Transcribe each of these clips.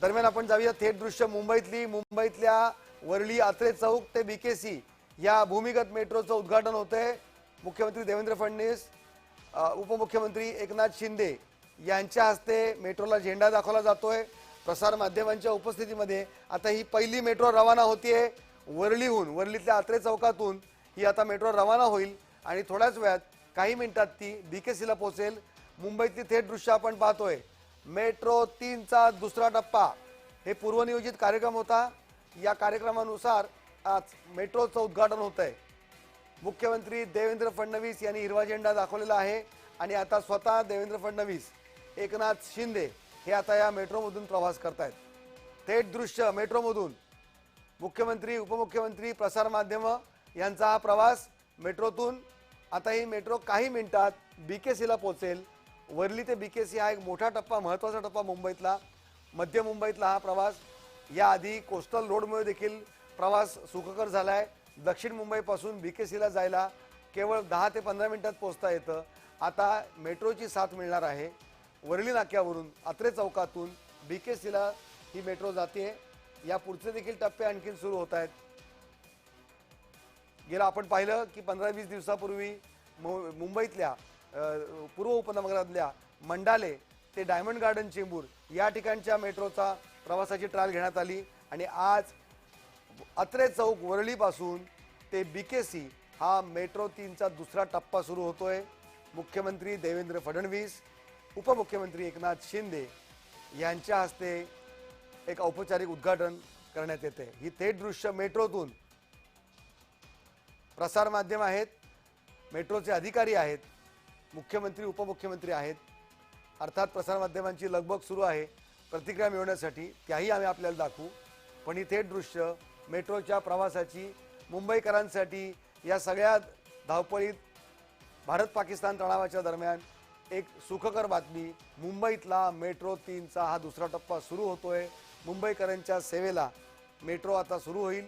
दरम्यान आपण जाऊया थेट दृश्य मुंबईतली मुंबईतल्या वरळी आत्रे चौक ते बीकेसी या भूमिगत मेट्रोचं उद्घाटन होतंय. मुख्यमंत्री देवेंद्र फडणवीस उपमुख्यमंत्री एकनाथ शिंदे यांच्या हस्ते मेट्रोला झेंडा दाखवला जातोय. प्रसार माध्यमांच्या उपस्थितीमध्ये आता ही पहिली मेट्रो रवाना होतीये वरळीहून वरळीतल्या आत्रे चौकातून. ही आता मेट्रो रवाना होईल आणि थोड्याच वेळात काही मिनिटात ती बीकेसीला पोहोचेल. मुंबईतली थेट दृश्य आपण पाहतोय. मेट्रो तीनचा दुसरा टप्पा. हे पूर्वनियोजित कार्यक्रम होता. या कार्यक्रमानुसार आज मेट्रोचं उद्घाटन होत आहे मुख्यमंत्री देवेंद्र फडणवीस यांनी हिरवा झेंडा दाखवलेला आहे आणि आता स्वतः देवेंद्र फडणवीस एकनाथ शिंदे हे आता या मेट्रोमधून प्रवास करतायत. थेट दृश्य मेट्रोमधून. मुख्यमंत्री उपमुख्यमंत्री प्रसारमाध्यमं यांचा हा प्रवास मेट्रोतून. आता ही मेट्रो काही मिनिटात सीला पोहोचेल. वरली ते बीकेसी हा एक मोठा टप्पा महत्त्वाचा टप्पा मुंबईतला. मध्य मुंबईतला हा प्रवास. याआधी कोस्टल रोडमुळे देखील प्रवास सुखकर झाला आहे दक्षिण मुंबईपासून बीकेसीला जायला केवळ दहा ते पंधरा मिनिटात पोहोचता येतं. आता मेट्रोची साथ मिळणार आहे. वरळी नाक्यावरून आत्रे चौकातून बीकेसीला ही मेट्रो जाते. या पुढचे देखील टप्पे आणखीन सुरू होत आहेत. गेलं आपण पाहिलं की पंधरा वीस दिवसापूर्वी मु- मुंबईतल्या पूर्व उपनगरातल्या मंडाले ते डायमंड गार्डन चेंबूर या ठिकाणच्या मेट्रोचा प्रवासाची ट्रायल घेण्यात आली आणि आज अत्रे चौक वरळीपासून ते बी के सी हा मेट्रो तीनचा दुसरा टप्पा सुरू होतोय. मुख्यमंत्री देवेंद्र फडणवीस उपमुख्यमंत्री एकनाथ शिंदे यांच्या हस्ते एक औपचारिक उद्घाटन करण्यात येते. ही थेट दृश्य मेट्रोतून प्रसार माध्यम आहेत मेट्रोचे अधिकारी आहेत मुख्यमंत्री उपमुख्यमंत्री आहेत. अर्थात प्रसारमाध्यमांची लगबग सुरू आहे. प्रतिक्रिया मिळवण्यासाठी त्याही आम्ही आपल्याला दाखवू. पण ही थेट दृश्य मेट्रोच्या प्रवासाची मुंबईकरांसाठी या सगळ्या धावपळीत भारत पाकिस्तान तणावाच्या दरम्यान एक सुखकर बातमी मुंबईतला मेट्रो तीनचा हा दुसरा टप्पा सुरू होतोय. मुंबईकरांच्या सेवेला मेट्रो आता सुरू होईल.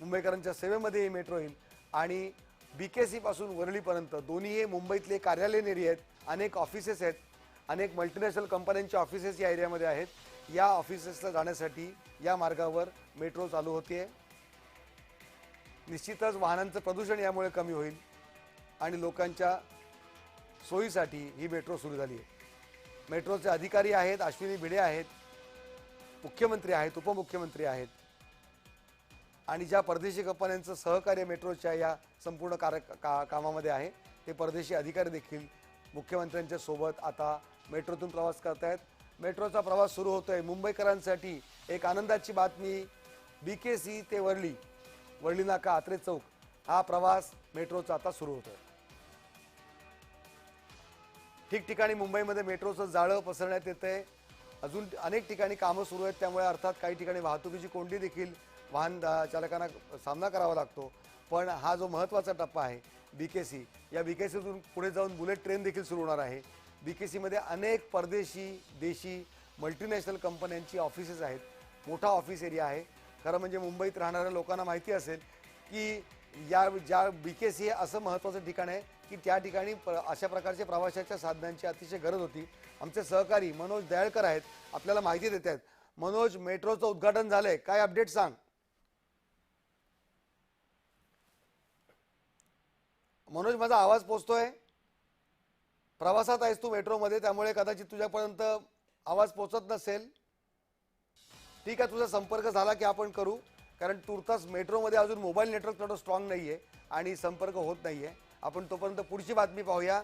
मुंबईकरांच्या सेवेमध्ये ही मेट्रो येईल. आणि बी के सीपासून वरळीपर्यंत दोन्ही हे मुंबईतले कार्यालयीन एरिया आहेत अनेक ऑफिसेस आहेत अनेक मल्टीनॅशनल कंपन्यांचे ऑफिसेस या एरियामध्ये आहेत. या ऑफिसेसला जाण्यासाठी या मार्गावर मेट्रो चालू होते. निश्चितच वाहनांचं प्रदूषण यामुळे कमी होईल आणि लोकांच्या सोयीसाठी ही मेट्रो सुरू झाली आहे. मेट्रोचे अधिकारी आहेत अश्विनी भिडे आहेत मुख्यमंत्री आहेत उपमुख्यमंत्री आहेत. आणि ज्या परदेशी कंपन्यांचं सहकार्य मेट्रोच्या या संपूर्ण कार्य का कामामध्ये आहे ते परदेशी अधिकारी देखील मुख्यमंत्र्यांच्या सोबत आता मेट्रोतून प्रवास करतायत. मेट्रोचा प्रवास सुरू होतोय. मुंबईकरांसाठी एक आनंदाची बातमी बी के सी ते वरळी वरळी नाका आत्रे चौक हा प्रवास मेट्रोचा आता सुरू होतोय. ठिकठिकाणी मुंबईमध्ये मेट्रोचं जाळं पसरण्यात येतंय. अजून अनेक ठिकाणी कामं सुरू आहेत त्यामुळे अर्थात काही ठिकाणी वाहतुकीची कोंडी देखील वाहन चालकांना सामना करावा लागतो. पण हा जो महत्त्वाचा टप्पा आहे बी के सी या बी के सीतून पुढे जाऊन बुलेट ट्रेन देखील सुरू होणार आहे. बी के सीमध्ये अनेक परदेशी देशी मल्टीनॅशनल कंपन्यांची ऑफिसेस आहेत. मोठा ऑफिस एरिया आहे. खरं म्हणजे मुंबईत राहणाऱ्या लोकांना माहिती असेल की या ज्या बी के सी हे असं महत्त्वाचं ठिकाण आहे की त्या ठिकाणी प अशा प्रकारच्या प्रवाशाच्या साधनांची अतिशय गरज होती. आमचे सहकारी मनोज दयाळकर आहेत आपल्याला माहिती देत आहेत. मनोज मेट्रोचं उद्घाटन झालं आहे काय अपडेट सांग? मनोज माझा आवाज पोचतोय? प्रवासात आहेस तू मेट्रोमध्ये त्यामुळे कदाचित तुझ्यापर्यंत आवाज पोचत नसेल. ठीक आहे तुझा संपर्क झाला की आपण करू. कारण तुर्तास मेट्रोमध्ये अजून मोबाईल नेटवर्क थोडं स्ट्रॉंग नाही आहे आणि संपर्क होत नाही आहे आपण तोपर्यंत पुढची बातमी पाहूया.